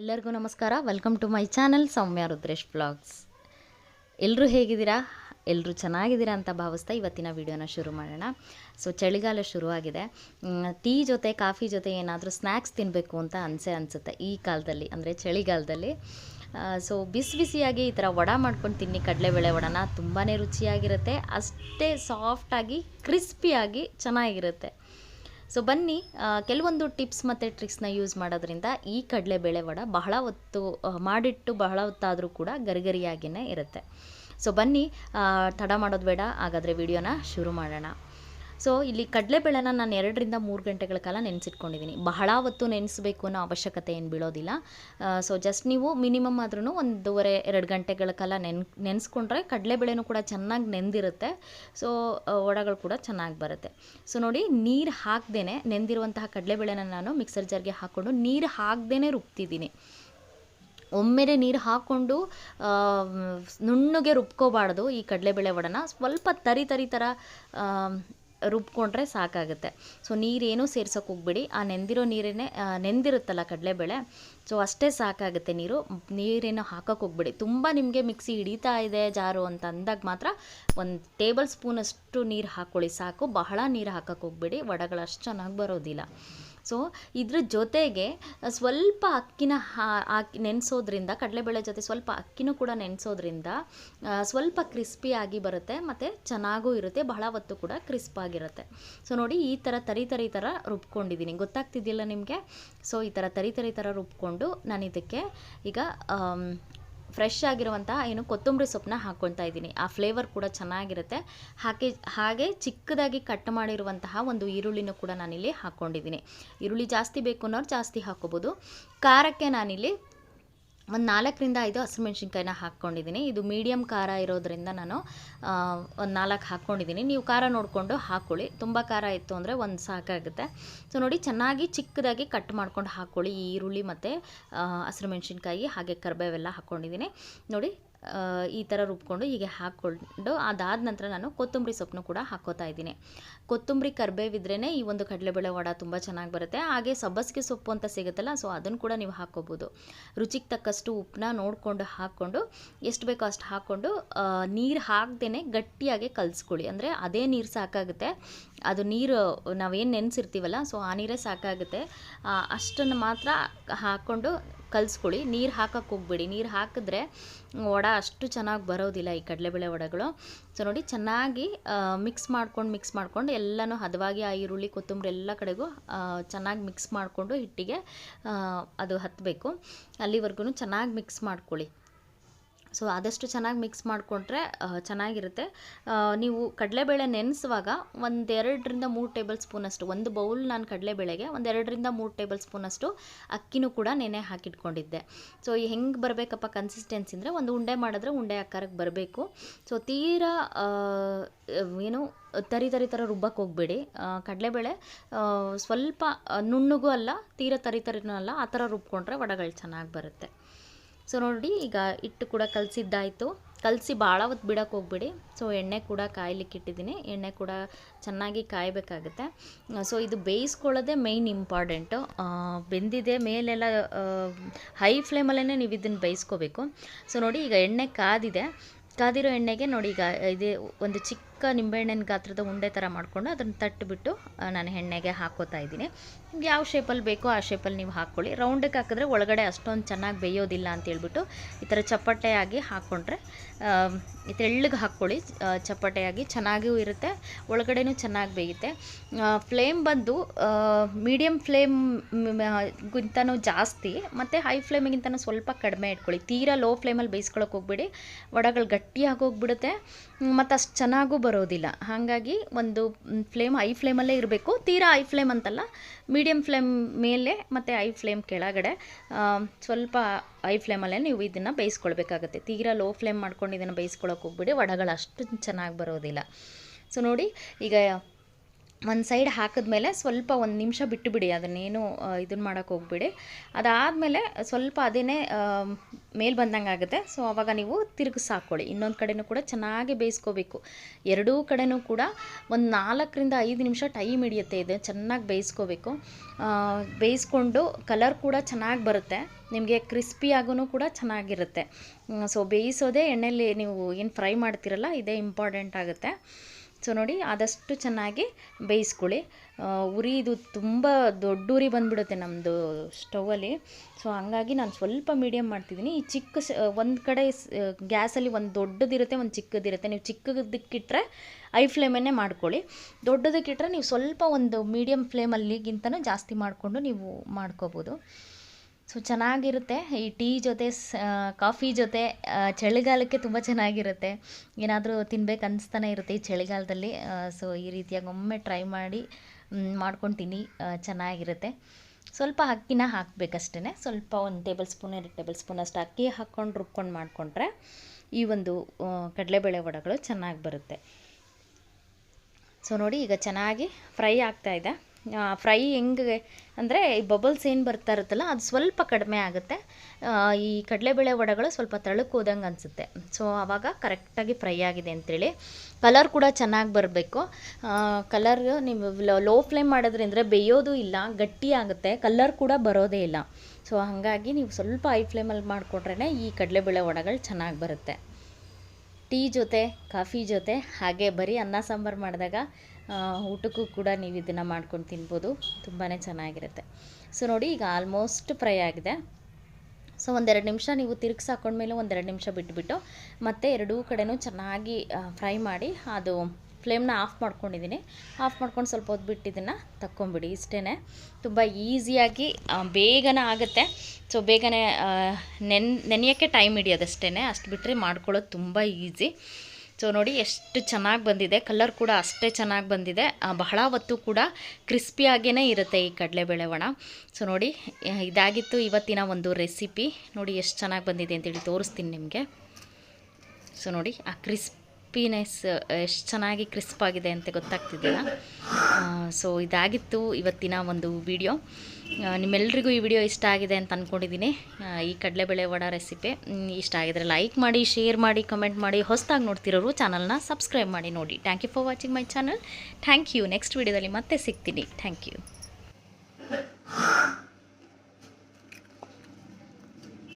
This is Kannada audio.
ಎಲ್ಲರಿಗೂ ನಮಸ್ಕಾರ. Welcome to my channel Soumya Rudresh vlogs ಎಲ್ಲರೂ ಹೇಗಿದ್ದೀರಾ? ಎಲ್ಲರೂ ಚೆನ್ನಾಗಿದ್ದೀರಾ ಅಂತ ಭಾವಿಸ್ತಾ ಇವತ್ತಿನ ವಿಡಿಯೋನ ಶುರು ಮಾಡೋಣ. ಸೊ ಚಳಿಗಾಲ ಶುರುವಾಗಿದೆ. ಟೀ ಜೊತೆ, ಕಾಫಿ ಜೊತೆ ಏನಾದರೂ ಸ್ನ್ಯಾಕ್ಸ್ ತಿನ್ನಬೇಕು ಅಂತ ಅನಿಸೆ ಅನಿಸುತ್ತೆ ಈ ಕಾಲದಲ್ಲಿ, ಅಂದರೆ ಚಳಿಗಾಲದಲ್ಲಿ. ಸೊ ಬಿಸಿ ಬಿಸಿಯಾಗಿ ಈ ಥರ ವಡ ಮಾಡ್ಕೊಂಡು ತಿನ್ನಿ ಕಡಲೆಬೇಳೆ ವಡನ ತುಂಬಾ ರುಚಿಯಾಗಿರುತ್ತೆ. ಅಷ್ಟೇ ಸಾಫ್ಟಾಗಿ ಕ್ರಿಸ್ಪಿಯಾಗಿ ಚೆನ್ನಾಗಿರುತ್ತೆ. ಸೊ ಬನ್ನಿ ಕೆಲವೊಂದು ಟಿಪ್ಸ್ ಮತ್ತು ಟ್ರಿಕ್ಸ್ನ ಯೂಸ್ ಮಾಡೋದ್ರಿಂದ ಈ ಕಡಲೆಬೇಳೆ ವಡ ಬಹಳ ಹೊತ್ತು ಮಾಡಿಟ್ಟು ಬಹಳ ಹೊತ್ತಾದರೂ ಕೂಡ ಗರಿಗರಿಯಾಗಿಯೇ ಇರುತ್ತೆ. ಸೊ ಬನ್ನಿ ತಡ ಮಾಡೋದು ಬೇಡ, ಹಾಗಾದರೆ ವಿಡಿಯೋನ ಶುರು ಮಾಡೋಣ. ಸೊ ಇಲ್ಲಿ ಕಡಲೆಬೇಳೆನ ನಾನು ಎರಡರಿಂದ ಮೂರು ಗಂಟೆಗಳ ಕಾಲ ನೆನೆಸಿಟ್ಕೊಂಡಿದ್ದೀನಿ ಬಹಳ ಹೊತ್ತು ನೆನೆಸಬೇಕು ಅನ್ನೋ ಅವಶ್ಯಕತೆ ಏನು ಬೀಳೋದಿಲ್ಲ. ಸೊ ಜಸ್ಟ್ ನೀವು ಮಿನಿಮಮ್ ಆದ್ರೂ ಒಂದೂವರೆ, ಎರಡು ಗಂಟೆಗಳ ಕಾಲ ನೆನ್, ನೆನೆಸ್ಕೊಂಡ್ರೆ ಕಡಲೆಬೇಳೆನೂ ಕೂಡ ಚೆನ್ನಾಗಿ ನೆಂದಿರುತ್ತೆ. ಸೊ ವಡಗಳು ಕೂಡ ಚೆನ್ನಾಗಿ ಬರುತ್ತೆ. ಸೊ ನೋಡಿ, ನೀರು ಹಾಕ್ದೇ ನೆಂದಿರುವಂತಹ ಕಡಲೆಬೇಳೆನ ನಾನು ಮಿಕ್ಸರ್ ಜಾರ್ಗೆ ಹಾಕ್ಕೊಂಡು ನೀರು ಹಾಕ್ದೇ ರುಬ್ತಿದ್ದೀನಿ ಒಮ್ಮೆಲೆ ನೀರು ಹಾಕ್ಕೊಂಡು ನುಣ್ಣಗೆ ರುಬ್ಕೋಬಾರ್ದು ಈ ಕಡಲೆಬೇಳೆ ವಡನ. ಸ್ವಲ್ಪ ತರಿ ತರಿ ಥರ ರುಬ್ಕೊಂಡ್ರೆ ಸಾಕಾಗುತ್ತೆ. ಸೊ ನೀರೇನು ಸೇರ್ಸೋಕೆ ಹೋಗ್ಬೇಡಿ. ಆ ನೆಂದಿರೋ ನೀರೇನೇ ನೆಂದಿರುತ್ತಲ್ಲ ಕಡಲೆಬೇಳೆ. ಸೊ ಅಷ್ಟೇ ಸಾಕಾಗುತ್ತೆ ನೀರು. ನೀರೇನು ಹಾಕೋಕೆ ಹೋಗ್ಬೇಡಿ. ತುಂಬ ನಿಮಗೆ ಮಿಕ್ಸಿ ಹಿಡಿತಾ ಇದೆ ಜಾರು ಅಂತ ಅಂದಾಗ ಮಾತ್ರ ಒಂದು ಟೇಬಲ್ ಸ್ಪೂನಷ್ಟು ನೀರು ಹಾಕ್ಕೊಳ್ಳಿ ಸಾಕು. ಬಹಳ ನೀರು ಹಾಕೋಕೆ ಹೋಗ್ಬೇಡಿ. ವಡಗಳು ಅಷ್ಟು ಚೆನ್ನಾಗಿ ಬರೋದಿಲ್ಲ. ಸೊ ಇದ್ರ ಜೊತೆಗೆ ಸ್ವಲ್ಪ ಅಕ್ಕಿನ ಹಾಕಿ ನೆನೆಸೋದ್ರಿಂದ, ಕಡಲೆಬೇಳೆ ಜೊತೆ ಸ್ವಲ್ಪ ಅಕ್ಕಿನೂ ಕೂಡ ನೆನೆಸೋದ್ರಿಂದ ಸ್ವಲ್ಪ ಕ್ರಿಸ್ಪಿಯಾಗಿ ಬರುತ್ತೆ, ಮತ್ತು ಚೆನ್ನಾಗೂ ಇರುತ್ತೆ, ಬಹಳ ಹೊತ್ತು ಕೂಡ ಕ್ರಿಸ್ಪಾಗಿರುತ್ತೆ ಸೊ ನೋಡಿ, ಈ ಥರ ತರಿ ತರಿ ಥರ ರುಬ್ಕೊಂಡಿದ್ದೀನಿ. ಗೊತ್ತಾಗ್ತಿದ್ದಿಲ್ಲ ನಿಮಗೆ? ಸೊ ಈ ಥರ ತರಿ ತರಿ ಥರ ರುಬ್ಕೊಂಡು ನಾನು ಇದಕ್ಕೆ ಈಗ ಫ್ರೆಶ್ ಆಗಿರುವಂತಹ ಏನು ಕೊತ್ತಂಬರಿ ಸೊಪ್ಪನ್ನ ಹಾಕ್ಕೊಳ್ತಾ ಇದ್ದೀನಿ. ಆ ಫ್ಲೇವರ್ ಕೂಡ ಚೆನ್ನಾಗಿರುತ್ತೆ. ಹಾಗೆ ಹಾಗೆ ಚಿಕ್ಕದಾಗಿ ಕಟ್ ಮಾಡಿರುವಂತಹ ಒಂದು ಈರುಳ್ಳಿನೂ ಕೂಡ ನಾನಿಲ್ಲಿ ಹಾಕ್ಕೊಂಡಿದ್ದೀನಿ ಈರುಳ್ಳಿ ಜಾಸ್ತಿ ಬೇಕು ಅನ್ನೋರು ಜಾಸ್ತಿ ಹಾಕ್ಕೋಬೋದು ಖಾರಕ್ಕೆ ನಾನಿಲ್ಲಿ ಒಂದು ನಾಲ್ಕರಿಂದ ಐದು ಹಸಿಮೆಣ್ಸಿನ್ಕಾಯಿನ ಹಾಕ್ಕೊಂಡಿದ್ದೀನಿ. ಇದು ಮೀಡಿಯಮ್ ಖಾರ ಇರೋದ್ರಿಂದ ನಾನು ಒಂದು ನಾಲ್ಕು ಹಾಕ್ಕೊಂಡಿದ್ದೀನಿ. ನೀವು ಖಾರ ನೋಡಿಕೊಂಡು ಹಾಕ್ಕೊಳ್ಳಿ ತುಂಬ ಖಾರ ಇತ್ತು ಅಂದರೆ ಒಂದು ಸಾಕಾಗುತ್ತೆ. ಸೊ ನೋಡಿ, ಚೆನ್ನಾಗಿ ಚಿಕ್ಕದಾಗಿ ಕಟ್ ಮಾಡ್ಕೊಂಡು ಹಾಕ್ಕೊಳ್ಳಿ ಈರುಳ್ಳಿ ಮತ್ತು ಹಸಿರು ಮೆಣಸಿನ್ಕಾಯಿ ಹಾಗೆ ಕರ್ಬೇವೆಲ್ಲ ಹಾಕ್ಕೊಂಡಿದ್ದೀನಿ ನೋಡಿ ಈ ಥರ ರುಬ್ಕೊಂಡು ಹೀಗೆ ಹಾಕ್ಕೊಂಡು ಅದಾದ ನಂತರ ನಾನು ಕೊತ್ತಂಬರಿ ಸೊಪ್ಪನ್ನು ಕೂಡ ಹಾಕೋತಾ ಇದ್ದೀನಿ. ಕೊತ್ತಂಬರಿ ಕರಿಬೇವಿದ್ರೇ ಈ ಒಂದು ಕಡಲೆಬೇಳೆ ವಡ ತುಂಬ ಚೆನ್ನಾಗಿ ಬರುತ್ತೆ. ಹಾಗೆ ಸಬ್ಬಸಿಗೆ ಸೊಪ್ಪು ಅಂತ ಸಿಗುತ್ತಲ್ಲ ಸೊ ಅದನ್ನು ಕೂಡ ನೀವು ಹಾಕ್ಕೋಬೋದು ರುಚಿಗೆ ತಕ್ಕಷ್ಟು ಉಪ್ಪನ್ನ ನೋಡಿಕೊಂಡು ಹಾಕ್ಕೊಂಡು, ಎಷ್ಟು ಬೇಕೋ ಅಷ್ಟು ಹಾಕ್ಕೊಂಡು ನೀರು ಹಾಕ್ದೇ ಗಟ್ಟಿಯಾಗಿ ಕಲಿಸ್ಕೊಳ್ಳಿ. ಅಂದರೆ ಅದೇ ನೀರು ಸಾಕಾಗುತ್ತೆ. ಅದು ನೀರು, ನಾವೇನು ನೆನೆಸಿರ್ತೀವಲ್ಲ ಸೊ ಆ ನೀರೇ ಸಾಕಾಗುತ್ತೆ. ಅಷ್ಟನ್ನು ಮಾತ್ರ ಹಾಕ್ಕೊಂಡು ಕಲಿಸ್ಕೊಳ್ಳಿ. ನೀರು ಹಾಕಕ್ಕೆ ಹೋಗ್ಬೇಡಿ. ನೀರು ಹಾಕಿದ್ರೆ ವಡ ಅಷ್ಟು ಚೆನ್ನಾಗಿ ಬರೋದಿಲ್ಲ ಈ ಕಡಲೆಬೇಳೆ ವಡಗಳು. ಸೊ ನೋಡಿ ಚೆನ್ನಾಗಿ ಮಿಕ್ಸ್ ಮಾಡ್ಕೊಂಡು ಮಿಕ್ಸ್ ಮಾಡ್ಕೊಂಡು ಎಲ್ಲನೂ ಹದವಾಗಿ ಆ ಈರುಳ್ಳಿ, ಕೊತ್ತಂಬರಿ ಎಲ್ಲ ಕಡೆಗೂ ಚೆನ್ನಾಗಿ ಮಿಕ್ಸ್ ಮಾಡಿಕೊಂಡು ಹಿಟ್ಟಿಗೆ ಅದು ಹತ್ತಬೇಕು ಅಲ್ಲಿವರೆಗೂ ಚೆನ್ನಾಗಿ ಮಿಕ್ಸ್ ಮಾಡ್ಕೊಳ್ಳಿ. ಸೊ ಆದಷ್ಟು ಚೆನ್ನಾಗಿ ಮಿಕ್ಸ್ ಮಾಡಿಕೊಂಡ್ರೆ ಚೆನ್ನಾಗಿರುತ್ತೆ. ನೀವು ಕಡಲೆಬೇಳೆ ನೆನೆಸುವಾಗ ಒಂದೆರಡರಿಂದ ಮೂರು ಟೇಬಲ್ ಸ್ಪೂನಷ್ಟು, ಒಂದು ಬೌಲ್ ನಾನು ಕಡಲೆಬೇಳೆಗೆ ಒಂದೆರಡರಿಂದ ಮೂರು ಟೇಬಲ್ ಸ್ಪೂನಷ್ಟು ಅಕ್ಕಿನೂ ಕೂಡ ನೆನೆ ಹಾಕಿಟ್ಕೊಂಡಿದ್ದೆ. ಸೊ ಹೆಂಗೆ ಬರಬೇಕಪ್ಪ ಕನ್ಸಿಸ್ಟೆನ್ಸಿ ಅಂದರೆ ಒಂದು ಉಂಡೆ ಮಾಡಿದ್ರೆ ಉಂಡೆ ಆಕಾರಕ್ಕೆ ಬರಬೇಕು. ಸೊ ತೀರಾ ಏನು ತರಿ ತರಿ ಥರ ರುಬ್ಬಕ್ಕೆ ಹೋಗಬೇಡಿ. ಕಡಲೆಬೇಳೆ ಸ್ವಲ್ಪ ನುಣ್ಣಗೂ ಅಲ್ಲ, ತೀರ ತರಿ ತರಿನೂ ಅಲ್ಲ, ಆ ಥರ ರುಬ್ಕೊಂಡ್ರೆ ವಡಗಳು ಚೆನ್ನಾಗಿ ಬರುತ್ತೆ. ಸೊ ನೋಡಿ, ಈಗ ಹಿಟ್ಟು ಕೂಡ ಕಲಸಿದ್ದಾಯಿತು. ಕಲಸಿ ಭಾಳ ಹೊತ್ತು ಬಿಡೋಕೆ ಹೋಗ್ಬಿಡಿ. ಸೊ ಎಣ್ಣೆ ಕೂಡ ಕಾಯಲಿಕ್ಕೆ ಇಟ್ಟಿದ್ದೀನಿ. ಎಣ್ಣೆ ಕೂಡ ಚೆನ್ನಾಗಿ ಕಾಯಬೇಕಾಗುತ್ತೆ. ಸೊ ಇದು ಬೇಯಿಸ್ಕೊಳ್ಳೋದೆ ಮೇಯ್ನ್ ಇಂಪಾರ್ಟೆಂಟು ಬೆಂದಿದೆ ಮೇಲೆಲ್ಲ ಹೈ ಫ್ಲೇಮಲ್ಲೇ ನೀವು ಇದನ್ನು ಬೇಯಿಸ್ಕೋಬೇಕು. ಸೊ ನೋಡಿ, ಈಗ ಎಣ್ಣೆ ಕಾದಿದೆ. ಕಾದಿರೋ ಎಣ್ಣೆಗೆ ನೋಡಿ, ಈಗ ಇದು ಒಂದು ಚಿಕ್ಕ ನಿಂಬೆಹಣ್ಣಿನ ಗಾತ್ರದ ಉಂಡೆ ಥರ ಮಾಡಿಕೊಂಡು ಅದನ್ನು ತಟ್ಟಿಬಿಟ್ಟು ನಾನು ಎಣ್ಣೆಗೆ ಹಾಕೋತಾ ಇದ್ದೀನಿ. ನಿಮ್ಗೆ ಯಾವ ಶೇಪಲ್ಲಿ ಬೇಕೋ ಆ ಶೇಪಲ್ಲಿ ನೀವು ಹಾಕ್ಕೊಳ್ಳಿ ರೌಂಡಕ್ಕೆ ಹಾಕಿದ್ರೆ ಒಳಗಡೆ ಅಷ್ಟೊಂದು ಚೆನ್ನಾಗಿ ಬೇಯೋದಿಲ್ಲ ಅಂತ ಹೇಳ್ಬಿಟ್ಟು ಈ ಥರ ಚಪ್ಪಟೆಯಾಗಿ ಹಾಕ್ಕೊಂಡ್ರೆ ಈ ತೆಳ್ಳಗೆ ಹಾಕ್ಕೊಳ್ಳಿ ಚಪ್ಪಟೆಯಾಗಿ ಚೆನ್ನಾಗೂ ಇರುತ್ತೆ, ಒಳಗಡೆನೂ ಚೆನ್ನಾಗಿ ಬೇಯುತ್ತೆ. ಫ್ಲೇಮ್ ಬಂದು ಮೀಡಿಯಮ್ ಫ್ಲೇಮ್ ಗಿಂತನೂ ಜಾಸ್ತಿ, ಮತ್ತು ಹೈ ಫ್ಲೇಮಿಗಿಂತನೂ ಸ್ವಲ್ಪ ಕಡಿಮೆ ಇಟ್ಕೊಳ್ಳಿ. ತೀರಾ ಲೋ ಫ್ಲೇಮಲ್ಲಿ ಬೇಯಿಸ್ಕೊಳಕ್ಕೆ ಹೋಗ್ಬೇಡಿ. ವಡಗಳು ಗಟ್ಟಿಯಾಗಿ ಹೋಗ್ಬಿಡುತ್ತೆ. ಮತ್ತು ಅಷ್ಟು ಚೆನ್ನಾಗೂ ಬರೋದಿಲ್ಲ. ಹಾಗಾಗಿ ಒಂದು ಫ್ಲೇಮ್, ಐ ಫ್ಲೇಮಲ್ಲೇ ಇರಬೇಕು. ತೀರಾ ಐ ಫ್ಲೇಮ್ ಅಂತಲ್ಲ ಮೀಡಿಯಮ್ ಫ್ಲೇಮ್ ಮೇಲೆ ಮತ್ತು ಐ ಫ್ಲೇಮ್ ಕೆಳಗಡೆ ಸ್ವಲ್ಪ ಐ ಫ್ಲೇಮಲ್ಲೇ ನೀವು ಇದನ್ನು ಬೇಯಿಸ್ಕೊಳ್ಬೇಕಾಗತ್ತೆ. ತೀರಾ ಲೋ ಫ್ಲೇಮ್ ಮಾಡ್ಕೊಂಡು ಇದನ್ನು ಬೇಯಿಸ್ಕೊಳಕ್ಕೆ ಹೋಗ್ಬಿಡಿ, ವಡಗಳು ಅಷ್ಟು ಚೆನ್ನಾಗಿ ಬರೋದಿಲ್ಲ. ಸೊ ನೋಡಿ, ಈಗ ಒಂದು ಸೈಡ್ ಹಾಕಿದ್ಮೇಲೆ ಸ್ವಲ್ಪ ಒಂದು ನಿಮಿಷ ಬಿಟ್ಟು ಬಿಡಿ ಅದನ್ನೇನು ಇದನ್ನು ಮಾಡೋಕ್ಕೆ ಹೋಗ್ಬಿಡಿ. ಅದಾದಮೇಲೆ ಸ್ವಲ್ಪ ಅದೇನೇ ಮೇಲೆ ಬಂದಂಗೆ ಆಗುತ್ತೆ. ಸೊ ಆವಾಗ ನೀವು ತಿರುಗಿಸಿ ಹಾಕ್ಕೊಳ್ಳಿ ಇನ್ನೊಂದು ಕಡೆನೂ ಕೂಡ ಚೆನ್ನಾಗಿ ಬೇಯಿಸ್ಕೋಬೇಕು. ಎರಡೂ ಕಡೆನೂ ಕೂಡ ಒಂದು ನಾಲ್ಕರಿಂದ ಐದು ನಿಮಿಷ ಟೈಮ್ ಹಿಡಿಯುತ್ತೆ ಇದೆ. ಚೆನ್ನಾಗಿ ಬೇಯಿಸ್ಕೋಬೇಕು. ಬೇಯಿಸ್ಕೊಂಡು ಕಲರ್ ಕೂಡ ಚೆನ್ನಾಗಿ ಬರುತ್ತೆ. ನಿಮಗೆ ಕ್ರಿಸ್ಪಿಯಾಗೂ ಕೂಡ ಚೆನ್ನಾಗಿರುತ್ತೆ. ಸೊ, ಬೇಯಿಸೋದೇ ಎಣ್ಣೆಯಲ್ಲಿ ನೀವು ಏನು ಫ್ರೈ ಮಾಡ್ತಿರಲ್ಲ, ಇದೇ ಇಂಪಾರ್ಟೆಂಟ್ ಆಗುತ್ತೆ. ಸೊ ನೋಡಿ, ಆದಷ್ಟು ಚೆನ್ನಾಗಿ ಬೇಯಿಸ್ಕೊಳ್ಳಿ. ಉರಿ ಇದು ತುಂಬ ದೊಡ್ಡ ಉರಿ ಬಂದುಬಿಡುತ್ತೆ ನಮ್ಮದು ಸ್ಟೌವಲ್ಲಿ. ಸೊ ಹಂಗಾಗಿ ನಾನು ಸ್ವಲ್ಪ ಮೀಡಿಯಮ್ ಮಾಡ್ತಿದ್ದೀನಿ ಈ ಚಿಕ್ಕ ಒಂದು ಕಡೆ ಗ್ಯಾಸಲ್ಲಿ ಒಂದು ದೊಡ್ಡದಿರುತ್ತೆ, ಒಂದು ಚಿಕ್ಕದಿರುತ್ತೆ. ನೀವು ಚಿಕ್ಕದಕ್ಕಿಟ್ಟರೆ ಐ ಫ್ಲೇಮನ್ನೇ ಮಾಡ್ಕೊಳ್ಳಿ. ದೊಡ್ಡದಕ್ಕಿಟ್ಟರೆ ನೀವು ಸ್ವಲ್ಪ ಒಂದು ಮೀಡಿಯಮ್ ಫ್ಲೇಮಲ್ಲಿಗಿಂತನೂ ಜಾಸ್ತಿ ಮಾಡಿಕೊಂಡು ನೀವು ಮಾಡ್ಕೋಬೋದು. ಸೊ ಚೆನ್ನಾಗಿರುತ್ತೆ. ಈ ಟೀ ಜೊತೆ ಸ ಕಾಫಿ ಜೊತೆ ಚಳಿಗಾಲಕ್ಕೆ ತುಂಬ ಚೆನ್ನಾಗಿರುತ್ತೆ. ಏನಾದರೂ ತಿನ್ಬೇಕು ಅನಿಸ್ತಾನೆ ಇರುತ್ತೆ ಈ ಚಳಿಗಾಲದಲ್ಲಿ. ಸೊ ಈ ರೀತಿಯಾಗಿ ಒಮ್ಮೆ ಟ್ರೈ ಮಾಡಿ ಮಾಡ್ಕೊಂಡು ತಿನ್ನಿ ಚೆನ್ನಾಗಿರುತ್ತೆ. ಸ್ವಲ್ಪ ಅಕ್ಕಿನ ಹಾಕಬೇಕಷ್ಟೇ ಸ್ವಲ್ಪ ಒಂದು ಟೇಬಲ್ ಸ್ಪೂನ್, ಎರಡು ಟೇಬಲ್ ಸ್ಪೂನ್ ಅಷ್ಟು ಅಕ್ಕಿ ಹಾಕ್ಕೊಂಡು ರುಬ್ಕೊಂಡು ಮಾಡಿಕೊಂಡ್ರೆ ಈ ಒಂದು ಕಡಲೆಬೇಳೆ ವಡೆಗಳು ಚೆನ್ನಾಗಿ ಬರುತ್ತೆ. ಸೊ ನೋಡಿ ಈಗ ಚೆನ್ನಾಗಿ ಫ್ರೈ ಆಗ್ತಾ ಇದೆ. ಫ್ರೈ ಹೆಂಗೆ ಅಂದರೆ ಈ ಬಬಲ್ಸ್ ಏನು ಬರ್ತಾ ಇರುತ್ತಲ್ಲ, ಅದು ಸ್ವಲ್ಪ ಕಡಿಮೆ ಆಗುತ್ತೆ. ಈ ಕಡಲೆಬೇಳೆ ವಡೆಗಳು ಸ್ವಲ್ಪ ತಳಕ್ಕೆ ಹೋದಂಗೆ ಅನಿಸುತ್ತೆ. ಸೊ ಆವಾಗ ಕರೆಕ್ಟಾಗಿ ಫ್ರೈ ಆಗಿದೆ ಅಂತೇಳಿ. ಕಲರ್ ಕೂಡ ಚೆನ್ನಾಗಿ ಬರಬೇಕು. ಕಲರ್ ನೀವು ಲೋ ಫ್ಲೇಮ್ ಮಾಡೋದ್ರಿಂದ ಬೇಯೋದು ಇಲ್ಲ, ಗಟ್ಟಿ ಆಗುತ್ತೆ. ಕಲರ್ ಕೂಡ ಬರೋದೇ ಇಲ್ಲ. ಸೊ ಹಾಗಾಗಿ ನೀವು ಸ್ವಲ್ಪ ಐ ಫ್ಲೇಮಲ್ಲಿ ಮಾಡಿಕೊಟ್ರೇ ಈ ಕಡಲೆಬೇಳೆ ವಡಗಳು ಚೆನ್ನಾಗಿ ಬರುತ್ತೆ. ಟೀ ಜೊತೆ, ಕಾಫಿ ಜೊತೆ, ಹಾಗೆ ಬರೀ ಅನ್ನ ಸಾಂಬಾರು ಮಾಡಿದಾಗ ಊಟಕ್ಕೂ ಕೂಡ ನೀವು ಇದನ್ನು ಮಾಡ್ಕೊಂಡು ತಿನ್ಬೋದು. ತುಂಬಾ ಚೆನ್ನಾಗಿರುತ್ತೆ. ಸೊ ನೋಡಿ ಈಗ ಆಲ್ಮೋಸ್ಟ್ ಫ್ರೈ ಆಗಿದೆ. ಸೊ ಒಂದೆರಡು ನಿಮಿಷ ನೀವು ತಿರುಗಿಸಿ ಹಾಕೊಂಡ್ಮೇಲೆ ಒಂದೆರಡು ನಿಮಿಷ ಬಿಟ್ಬಿಟ್ಟು ಮತ್ತೆ ಎರಡೂ ಕಡೆನೂ ಚೆನ್ನಾಗಿ ಫ್ರೈ ಮಾಡಿ, ಅದು ಫ್ಲೇಮ್ನ ಆಫ್ ಮಾಡ್ಕೊಂಡಿದ್ದೀನಿ. ಆಫ್ ಮಾಡ್ಕೊಂಡು ಸ್ವಲ್ಪ ಹೊತ್ತು ಬಿಟ್ಟು ಇದನ್ನು ತಕ್ಕೊಂಬಿಡಿ. ಇಷ್ಟೇ ತುಂಬ ಈಸಿಯಾಗಿ ಬೇಗನೆ ಆಗುತ್ತೆ. ಸೊ, ಬೇಗನೆ ನೆನ್, ನೆನೆಯೋಕ್ಕೆ ಟೈಮ್ ಹಿಡಿಯೋದಷ್ಟೇ ಅಷ್ಟು ಬಿಟ್ಟರೆ ಮಾಡ್ಕೊಳ್ಳೋದು ತುಂಬ ಈಸಿ. ಸೊ, ನೋಡಿ ಎಷ್ಟು ಚೆನ್ನಾಗಿ ಬಂದಿದೆ. ಕಲರ್ ಕೂಡ ಅಷ್ಟೇ ಚೆನ್ನಾಗಿ ಬಂದಿದೆ. ಬಹಳ ಹೊತ್ತು ಕೂಡ ಕ್ರಿಸ್ಪಿಯಾಗೇ ಇರುತ್ತೆ ಈ ಕಡಲೆಬೇಳೆ ಒಣ. ಸೊ, ನೋಡಿ ಇದಾಗಿತ್ತು ಇವತ್ತಿನ ಒಂದು ರೆಸಿಪಿ. ನೋಡಿ, ಎಷ್ಟು ಚೆನ್ನಾಗಿ ಬಂದಿದೆ ಅಂತೇಳಿ ತೋರಿಸ್ತೀನಿ ನಿಮಗೆ. ಸೊ, ನೋಡಿ, ಆ ಕ್ರಿಸ್ಪಿನೆಸ್ ಎಷ್ಟು ಚೆನ್ನಾಗಿ ಕ್ರಿಸ್ಪ್ ಆಗಿದೆ ಅಂತ ಗೊತ್ತಾಗ್ತಿದ್ದಿಲ್ಲ. ಸೊ ಇದಾಗಿತ್ತು ಇವತ್ತಿನ ಒಂದು ವಿಡಿಯೋ. ನಿಮ್ಮೆಲ್ರಿಗೂ ಈ ವಿಡಿಯೋ ಇಷ್ಟ ಆಗಿದೆ ಅಂತ ಅಂದ್ಕೊಂಡಿದ್ದೀನಿ ಈ ಕಡಲೆಬೇಳೆ ವಡ ರೆಸಿಪಿ ಇಷ್ಟ ಆಗಿದ್ರೆ ಲೈಕ್ ಮಾಡಿ, ಶೇರ್ ಮಾಡಿ, ಕಮೆಂಟ್ ಮಾಡಿ, ಹೊಸದಾಗಿ ನೋಡ್ತಿರೋರು ಚಾನಲ್ನ ಸಬ್ಸ್ಕ್ರೈಬ್ ಮಾಡಿ ನೋಡಿ. Thank you for watching my channel thank you next ವಿಡಿಯೋದಲ್ಲಿ ಮತ್ತೆ ಸಿಗ್ತೀನಿ. Thank you